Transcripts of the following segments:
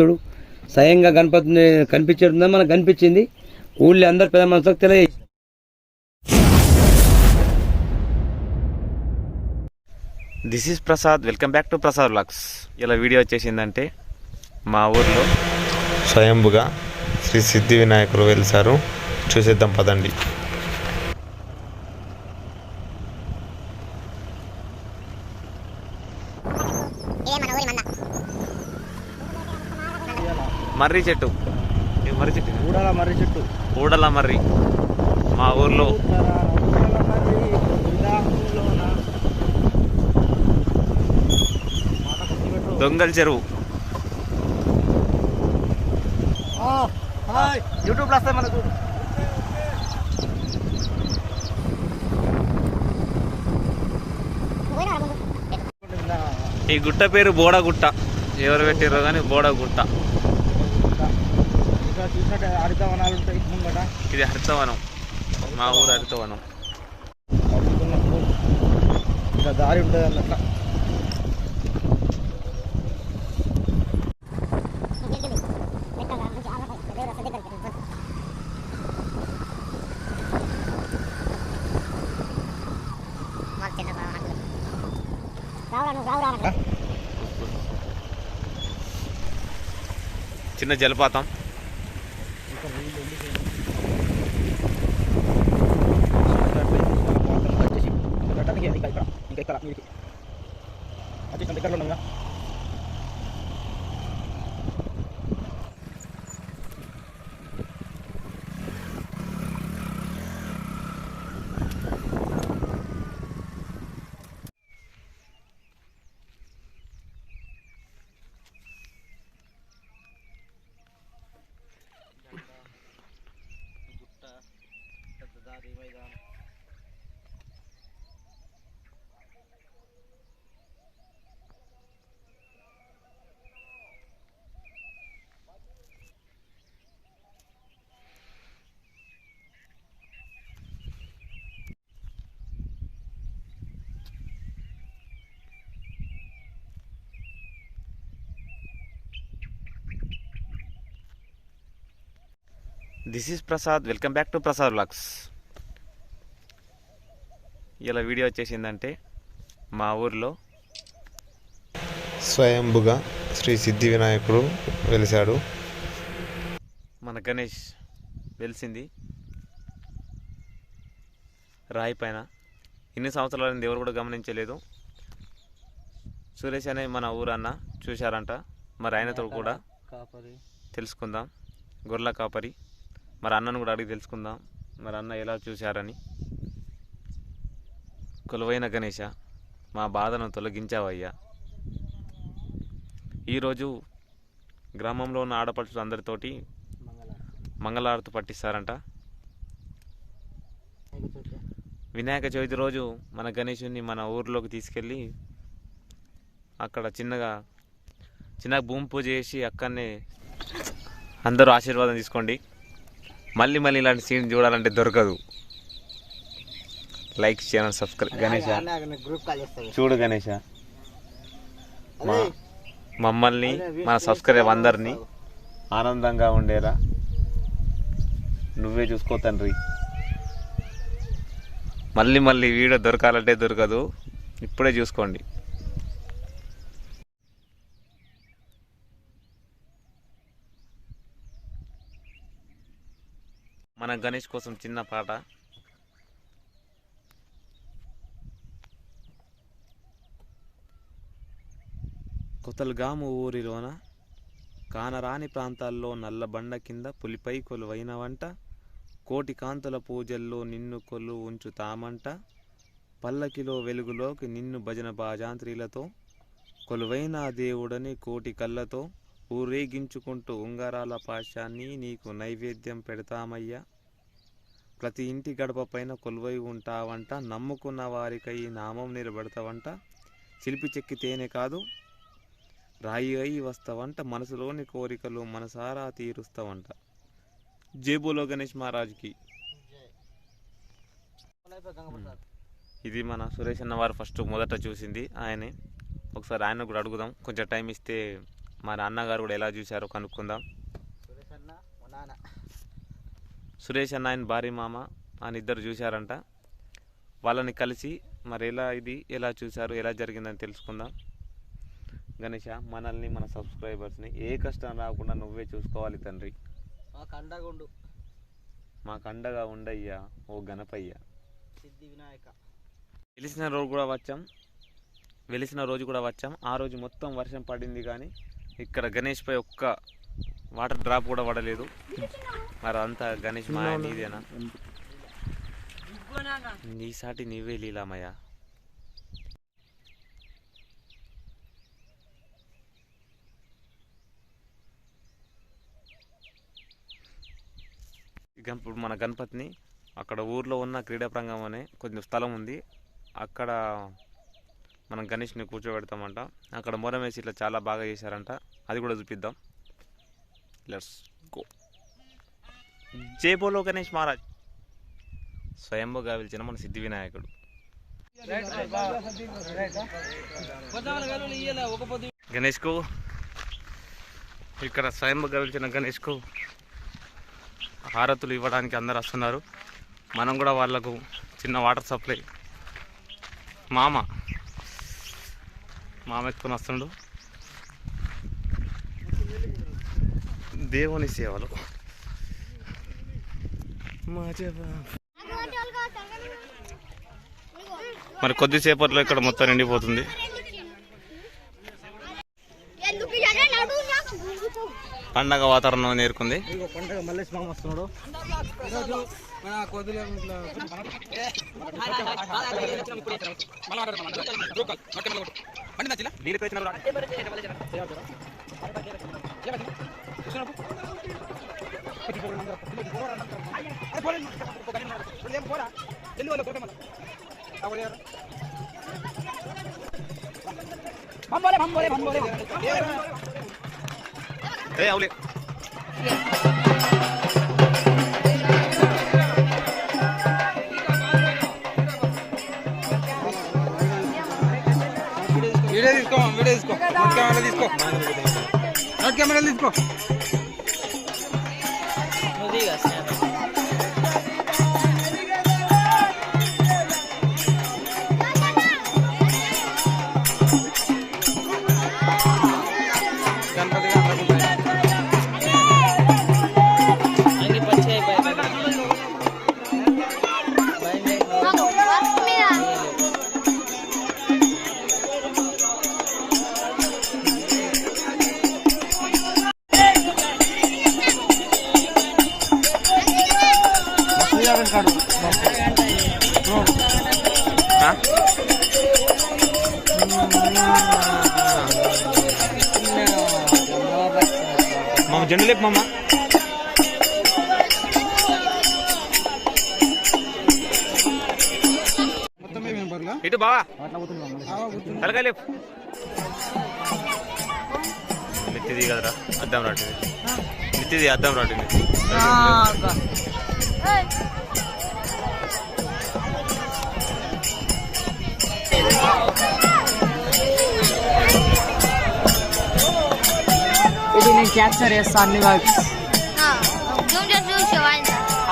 చూడు స్వయంగా గణపతిని కనిపించడం మనకు కనిపించింది. ఊళ్ళో అందరు పెద్ద మనసులకు తెలియ this is Prasad welcome back to Prasad vlogs ఇలా వీడియో వచ్చేసిందంటే మా ఊర్లో స్వయంభుగా శ్రీ సిద్ధి వినాయకుడు వెలిసారు. చూసేద్దాం పదండి. మర్రి చెట్టు. మర్రి చెట్టు. ఊడాల మర్రి చెట్టు. ఊడల మర్రి. మా ఊర్లో. దొంగల చెరువు. యూట్యూబ్లో వస్తాయి మనకు ఈ గుట్ట పేరు బోడగుట్ట ఎవరు పెట్టారో కానీ బోడగుట్ట హరితవనాలు ఉంటాయి ముంగట. ఇది హరితవనం. మా ఊరు హరితవనం. ఇంకా దారి ఉంటుంది అన్నట్ల చిన్న జలపాతం. This is Prasad. Welcome back to Prasad Lux. ఇలా వీడియో వచ్చేసిందంటే మా ఊర్లో స్వయంభుగా శ్రీ సిద్ధి వినాయకుడు వెలిసాడు మన గణేష్ వెలిసింది. రాయి పైన. ఇన్ని సంవత్సరాలు ఎవరు కూడా గమనించలేదు. సురేష్ అనే మన ఊరన్న చూశారంట. మరి ఆయనతో కూడా తెలుసుకుందాం. గొర్రెల కాపరి. మరి అన్నను కూడా అడిగి తెలుసుకుందాం. మరి అన్న ఎలా చూశారని. కొలువైన గణేష మా బాధను తొలగించావయ్యా. ఈరోజు గ్రామంలో ఉన్న ఆడపడుచులు అందరితోటి మంగళారతి పట్టిస్తారంట. వినాయక చవితి రోజు మన గణేషుని మన ఊర్లోకి తీసుకెళ్ళి అక్కడ చిన్నగా చిన్న భూమి పూజ చేసి అక్కడనే అందరూ ఆశీర్వాదం తీసుకోండి. మళ్ళీ మళ్ళీ ఇలాంటి సీన్ చూడాలంటే దొరకదు. Like channel subscribe. గణేష? చూడు గణేష. మా మమ్మల్ని మన సబ్స్క్రైబ్ అందరినీ. ఆనందంగా ఉండేలా నువ్వే చూసుకో తండ్రి. మళ్ళీ మళ్ళీ వీడియో దొరకాలంటే దొరకదు. ఇప్పుడే చూసుకోండి. మన గణేష్ కోసం చిన్న పాట. కొతల్గాము ఊరిలోన కానరాని ప్రాంతాల్లో నల్లబండ కింద పులిపై కొలువైన వంట కోటి కాంతుల పూజల్లో నిన్ను కొలు ఉంచుతామంట పల్లకిలో వెలుగులోకి నిన్ను భజన బాజాంత్రీలతో కొలువైన దేవుడని కోటి కళ్ళతో ఊరేగించుకుంటూ ఉంగరాల పాశాన్ని నీకు నైవేద్యం పెడతామయ్యా. ప్రతి ఇంటి గడప పైన కొలువై ఉంటావంట నమ్ముకున్న వారికై నామం నిలబెడతావంట. శిల్పి చెక్కితేనే కాదు రాయి అయి వస్తావంట మనసులోని కోరికలు మనసారా తీరుస్తావంట. జేబులో గణేష్ మహారాజ్కి. ఇది మన సురేష్ అన్న వారు ఫస్ట్ మొదట చూసింది. ఆయనే ఒకసారి ఆయన కూడా అడుగుదాం. కొంచెం టైం ఇస్తే మన అన్నగారు కూడా ఎలా చూశారో కనుక్కుందాం. సురేష్ అన్న ఆయన భారీ మామ అని ఇద్దరు చూశారంట. వాళ్ళని కలిసి మరి ఎలా ఇది ఎలా చూశారు ఎలా జరిగిందని తెలుసుకుందాం. గణేష మనల్ని మన సబ్స్క్రైబర్స్ని ఏ కష్టం రాకుండా నువ్వే చూసుకోవాలి తండ్రి. మాకు అండగుండు మాకు అండగా ఉండయ్యా ఓ గణపయ్య. సిద్ధి వినాయక. వెలిసిన రోజు కూడా వచ్చాం. వెలిసిన రోజు కూడా వచ్చాం. ఆ రోజు మొత్తం వర్షం పడింది కానీ ఇక్కడ గణేష్ పై ఒక్క వాటర్ డ్రాప్ కూడా పడలేదు. మరి అంతా గణేష్ మాయ నీదేనా? నీ సాటి నీవే లీలామయ్య. ఇప్పుడు మన గణపతిని అక్కడ ఊర్లో ఉన్న క్రీడా ప్రాంగణం అనే కొంచెం స్థలం ఉంది. అక్కడ మనం గణేష్ని కూర్చోబెడతామంట. అక్కడ మొరం వేసి ఇట్లా చాలా బాగా చేశారంట. అది కూడా చూపిద్దాం. లెట్స్ గో జై బోలో గణేష్ మహారాజ్. స్వయంభుగా పిలిచిన మన సిద్ధి వినాయకుడు. గణేష్కు ఇక్కడ స్వయంభుగా పిలిచిన గణేష్కు హారతులు ఇవ్వడానికి అందరు వస్తున్నారు. మనం కూడా వాళ్ళకు చిన్న వాటర్ సప్లై. మామ. మామ ఎత్తుకొని వస్తుండు. దేవుని సేవలు. మరి కొద్దిసేపట్లో ఇక్కడ మొత్తం నిండిపోతుంది ఎందుకు ఇలానే నడు నాకు పండగ వాతావరణం నేర్కొంది. ఇదిగో పండగ మల్లేష్ మామ వస్తున్నాడు. ఈరోజు మన కొద్దిగా ఇట్లా ఏ అవులే వీడియో తీసుకో. వీడియో తీసుకో. నోట్ కెమెరా తీసుకో. నోట్ మామ. జెండు ఇటు బావా. అట్లా పోతుంది తలకాయ కదరా అద్దం రాటింది మిత్తిది అద్దం రాటింది ఇది నేను క్యాప్చర్ చేస్తా అన్ని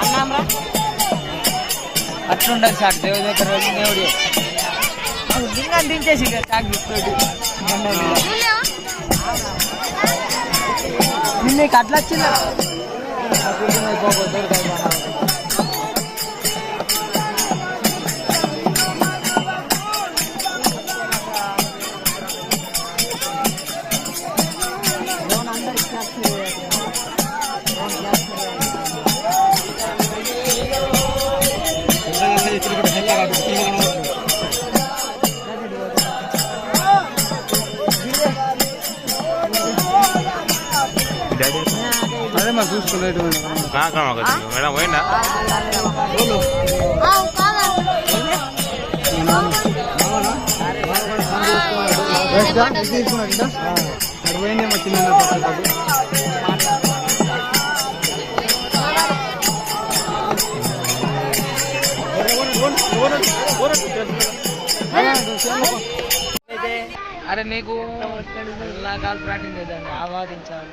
అన్నాంరా అట్లుండదు సార్ దేవుడి దగ్గర వెళ్ళి దేవుడు ఇంకా దించేసి చాక్ తీసుకొని నిన్న అట్లా వచ్చిందా చూసుకోలేదు మేడం పోయిందా అక్కడ పోయిందేమో చిన్న అరే నీకు కాల్ ప్రాక్టీస్ చేద్దాం. ఆవాదించాలి.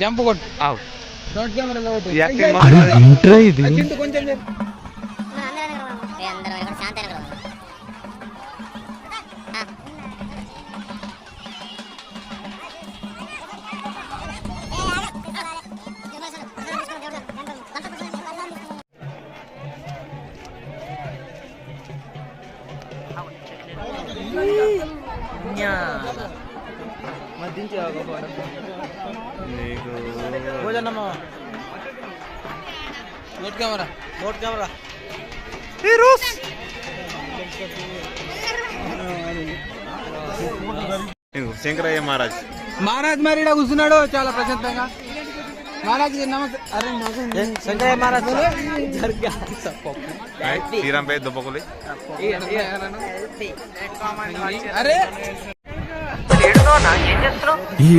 జంప్ కొట్టు ఆవ్. ఫ్రంట్ కెమెరా కొట్టు ఈ యాక్టింగ్ మాత్రం చింటూ కొంచెం నీకు నోట్ కెమెరా నోట్ కెమెరా నీకు శంకరయ్య మహారాజ్ మహారాజ్ మరి ఈడ కూర్చున్నాడు చాలా ప్రశాంతంగా మహారాజ్ నమస్తే అరే సంజయ్ మహారాజ్ శ్రీరాంపేట దుబ్బకులి అరే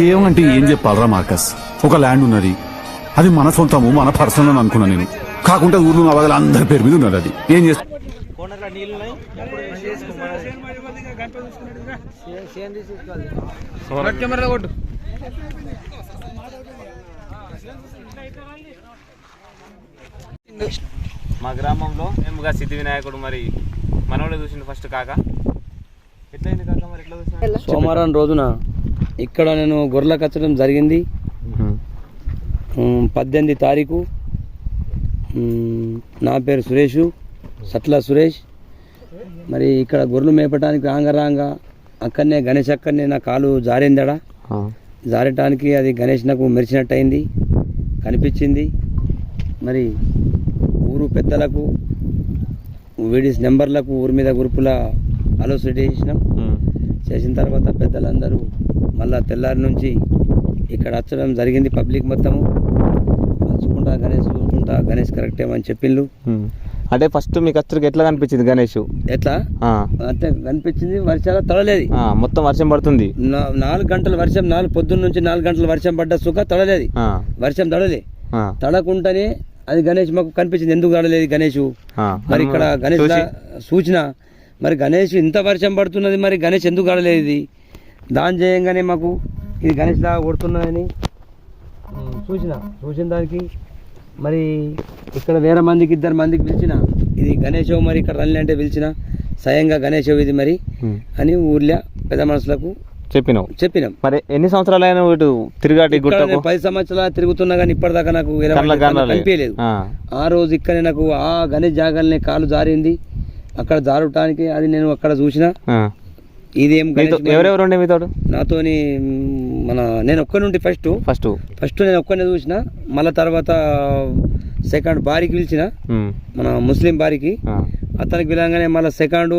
ఏమంటే ఏం చెప్పాలరా మార్కస్? ఒక ల్యాండ్ ఉన్నది. అది మన సొంతము మన పర్సనల్ అని అనుకున్నా నేను. కాకుండా ఊర్లో అవగల అందరి పేరు మీద ఉన్నది అది. ఏం చేస్తా మా గ్రామంలో మేముగా సిద్ధి వినాయకుడు మరి మనోడే చూసిండు ఫస్ట్ కాక ఎట్లయింది కాక మరి ఎట్లా చూసిన సోమవారం రోజున ఇక్కడ నేను గొర్రెల కచ్చడం జరిగింది. పద్దెనిమిది తారీఖు. నా పేరు సురేష్ సట్ల సురేష్. మరి ఇక్కడ గొర్రెలు మేపటానికి రాంగ రాంగ అక్కడనే గణేష్ అక్కడనే నా కాలు జారిందడ. జారటానికి అది గణేష్ నాకు మెరిచినట్టు అయింది కనిపించింది. మరి ఊరు పెద్దలకు వీడిస్ నెంబర్లకు ఊరి మీద గ్రూపుల ఆలోచన చేసినాం. చేసిన తర్వాత పెద్దలందరూ మళ్ళా తెల్లారి నుంచి ఇక్కడ వచ్చడం జరిగింది పబ్లిక్ మొత్తము. వచ్చుకుంటా గణేష్ చూసుకుంటా గణేష్ కరెక్టే అని చెప్పిండ్రు అంటే ఫస్ట్ మీకు వచ్చరికి ఎట్లా కనిపించింది గణేష్? ఎట్లా? అంటే కనిపించింది వర్షాలు తడలేదు మొత్తం వర్షం పడుతుంది. నాలుగు గంటల వర్షం నాలుగు పొద్దున్న నుంచి నాలుగు గంటల వర్షం పడ్డ సుఖ తడలేదు వర్షం తడలే ఆ, తడకుండానే అది గణేష్ మాకు కనిపించింది. ఎందుకు తడలేదు గణేష్. మరి ఇక్కడ గణేష్ సూచన మరి గణేష్ ఇంత వర్షం పడుతున్నది మరి గణేష్ ఎందుకు ఆడలేదు ఇది? దాని చేయంగానే మాకు ఇది గణేష్ లాగా కొడుతున్నదని సూచన చూసిన దానికి మరి ఇక్కడ వేరే మందికి ఇద్దరు మందికి పిలిచిన ఇది గణేష్ మరి ఇక్కడ రన్లే అంటే పిలిచిన స్వయంగా గణేష్ ఇది మరి. అని ఊర్లో పెద్ద మనుషులకు చెప్పినావు. చెప్పినాం. మరి ఎన్ని సంవత్సరాలు అయినా ఇటు తిరిగాటి పది సంవత్సరాలు తిరుగుతున్నా కానీ ఇప్పటిదాకా నాకు. కనిపించలేదు. ఆ, రోజు ఇక్కడ నాకు ఆ గణేష్ జాగాలనే కాలు జారింది. అక్కడ జారటానికి అది నేను అక్కడ చూసిన. ఇదేం ఎవరెవరు ఉండే మీతో నాతోని మన నేను ఒక్కని ఉండి ఫస్ట్ ఫస్ట్ ఫస్ట్ నేను ఒక్కనే చూసిన. మళ్ళీ తర్వాత సెకండ్ బారికి పిలిచిన. మన ముస్లిం బారికి. అతనికి పిలగానే మళ్ళీ సెకండ్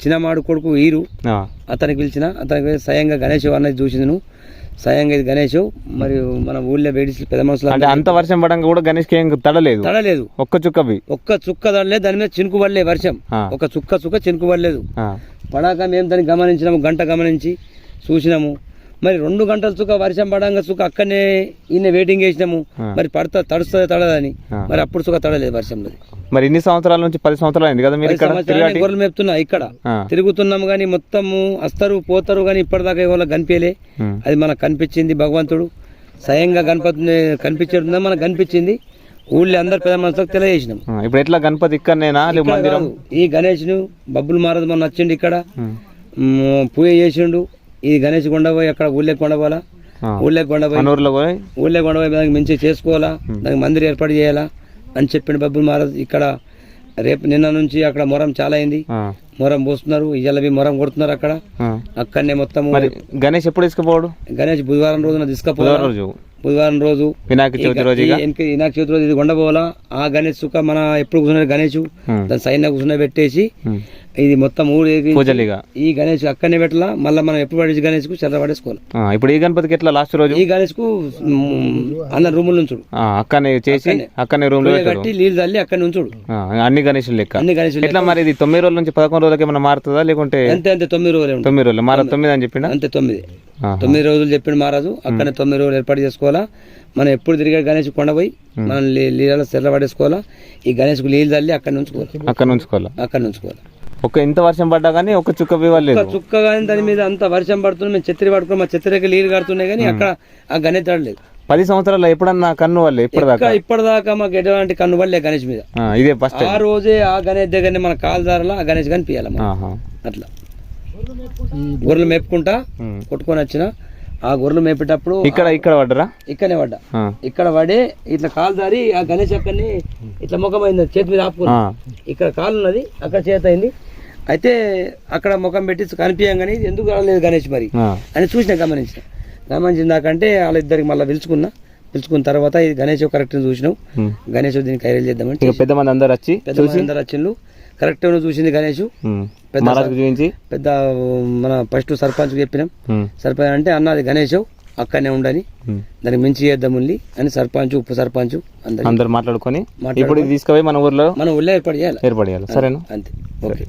చిన్నమాడు కొడుకు ఈరు. అతనికి పిలిచిన. అతనికి స్వయంగా గణేష్ అన్నది చూసింది నువ్వు స్వయంగా ఇది గణేష్ మరియు మన ఊళ్ళో వేడి పెద్ద మనుషులు అంటే అంత వర్షం పడంగా కూడా గణేష్కి ఏం తడలేదు? తడలేదు. ఒక్క చుక్కవి ఒక్క చుక్క తడలేదు దాని మీద చినుకు పడలే వర్షం. ఒక చుక్క చుక్క చినుకు పడలేదు. పడాక మేము దాన్ని గమనించినాము గంట గమనించి చూసినాము. మరి రెండు గంటల చుక్క వర్షం పడంగా చుక్క అక్కడనే ఈయన వెయిటింగ్ చేసినాము. మరి పడతా తడుస్తుంది తడదని. మరి అప్పుడు చుక్క తడలేదు వర్షంలో. మరి ఇన్ని సంవత్సరాల నుంచి పది సంవత్సరాలు అయింది కదా మీరు పది ఇక్కడ సంవత్సరాలు తిరిగాటి గొర్రెలు మేపుతున్నా ఇక్కడ. తిరుగుతున్నాము కానీ మొత్తము వస్తారు పోతారు కానీ ఇప్పటిదాకా ఎవరో కనిపించలే. అది మనకు కనిపించింది భగవంతుడు. స్వయంగా గణపతి కనిపించడం మనకు కనిపించింది. ఊళ్ళో అందరు పెద్ద మనుషులకు తెలియజేసినాం. ఇప్పుడు ఎట్లా గణపతి ఇక్కడనేనా? మందిరం? కాదు. ఈ గణేష్ను బబ్బులు మారదు మొన్న వచ్చిండు ఇక్కడ. పూజ చేసిండు. ఈ గణేష్ కొండపోయి అక్కడ ఊళ్ళోకి కొండపోవాలా ఆ. ఊళ్ళోకి కొండపోయి మనూరులో పోయి? ఊళ్ళో కొండపోయి దానికి మంచిగా చేసుకోవాలా? దానికి మందిరం ఏర్పాటు చేయాలా? అని చెప్పిండు బబ్బులు మారదు ఇక్కడ రేపు నిన్న నుంచి అక్కడ మొరం చాలా అయింది. మొరం పోస్తున్నారు. ఇయ్యాలవి మొరం కొడుతున్నారు అక్కడ. అక్కడనే మొత్తము మరి గణేష్ ఎప్పుడు తీసుకుపోవడు గణేష్ బుధవారం రోజున తీసుకపోవాలి? బుధవారం రోజు. వినాయక చవితి రోజు వినాయక చవితి రోజు ఇది కొండపోవాలా ఆ గణేష్ సుఖ మన ఎప్పుడు కూర్చున్న గణేష్. దాని సైన్ కూర్చున్న పెట్టేసి. ఇది మొత్తం ఎగిరించి పూజలు ఇక ఈ గణేష్ అక్కడనే పెట్టాలా మళ్ళీ మనం ఎప్పుడు పడేసి గణేష్కు చంద్ర పడేసుకోవాలి ఇప్పుడు ఈ గణపతికి ఎట్లా లాస్ట్ రోజు? ఈ గణేష్కు అన్న రూముల నుంచుడు ఆ, అక్కనే చేసి అక్కనే రూమ్లో కట్టి నీళ్ళు తల్లి అక్కడ నుంచుడు ఆ, అన్ని గణేషులు లెక్క. అన్ని గణేష్ ఎట్లా మరి ఇది తొమ్మిది రోజుల నుంచి పదకొండు రోజులకి ఏమైనా మారుతుందా? లేకుంటే అంతే అంతే తొమ్మిది రోజులే తొమ్మిది రోజులు. మార తొమ్మిది అని చెప్పిండా? అంతే తొమ్మిది. తొమ్మిది రోజులు చెప్పిండు మహారాజు అక్కడనే తొమ్మిది రోజులు ఏర్పాటు చేసుకోవాలా? మనం ఎప్పుడు తిరిగే గణేష్ కొండ పోయి మనం నీళ్ళ సెల్ల పడేసుకోవాలా? ఈ గణేష్కు నీళ్ళు తల్లి అక్కడ ఉంచుకోవాలి. అక్కడ ఉంచుకోవాలా? అక్కడ ఉంచుకోవాలి. ఒక ఇంత వర్షం పడ్డా కానీ ఒక చుక్క ఇవ్వలేదు చుక్క కానీ దాని మీద అంత వర్షం పడుతుంది మేము చెత్తిరి పడుకున్నాం మా చెత్తిరికి నీళ్ళు కడుతున్నాయి కానీ అక్కడ ఆ గణేష్ తడలేదు పది సంవత్సరాలు ఎప్పుడన్నా కన్ను వాళ్ళు ఎప్పటిదాకా ఇంకా ఇప్పటిదాకా మాకు ఎటువంటి కన్ను పడలే గణేష్ మీద. ఆ, ఇదే ఫస్ట్ ఆ రోజే ఆ గణేష్ దగ్గరనే మన కాలు దారిలో ఆ గణేష్ కనిపించాలి. అట్లా. గొర్రెలు మేపుకుంటా. కొట్టుకొని వచ్చిన. ఆ గొర్రెలు మేపేటప్పుడు ఇక్కడ ఇక్కడ పడ్డరా? ఇక్కడనే పడ్డా. ఇక్కడ పడి ఇట్లా కాలు దారి ఆ గణేష్ అక్కడిని ఇట్లా ముఖం అయింది చేతి మీద ఆపుకుని ఆ. ఇక్కడ కాలు ఉన్నది అక్కడ చేతి అయింది. అయితే అక్కడ ముఖం పెట్టి కనిపించగానే ఎందుకు రాలేదు గణేష్ మరి. అని చూసిన గమనించిన. గమనించిన దాకంటే వాళ్ళిద్దరికి మళ్ళీ పిలుచుకున్నా. పిలుచుకున్న తర్వాత ఇది గణేష్ కరెక్ట్ చూసినాం. గణేష్ దీన్ని కైరలు చేద్దామని పెద్ద మంది అందరు వచ్చి పెద్ద మంది అందరు వచ్చిండ్రు. కరెక్ట్ చూసింది గణేష్. పెద్ద చూపించి? పెద్ద మన ఫస్ట్ సర్పంచ్ చెప్పినాం. సర్పంచ్ అంటే అన్నది గణేష్ అక్కడనే ఉండని. దానికి మించి చేద్దాముంది అని సర్పంచ్ ఉప సర్పంచ్ అందరు మాట్లాడుకొని ఇప్పుడు తీసుకుపోయి మన ఊర్లో మనం ఊళ్ళో ఏర్పాటు చేయాలి. ఏర్పడేయాలి సరేనా? అంతే. ఓకే.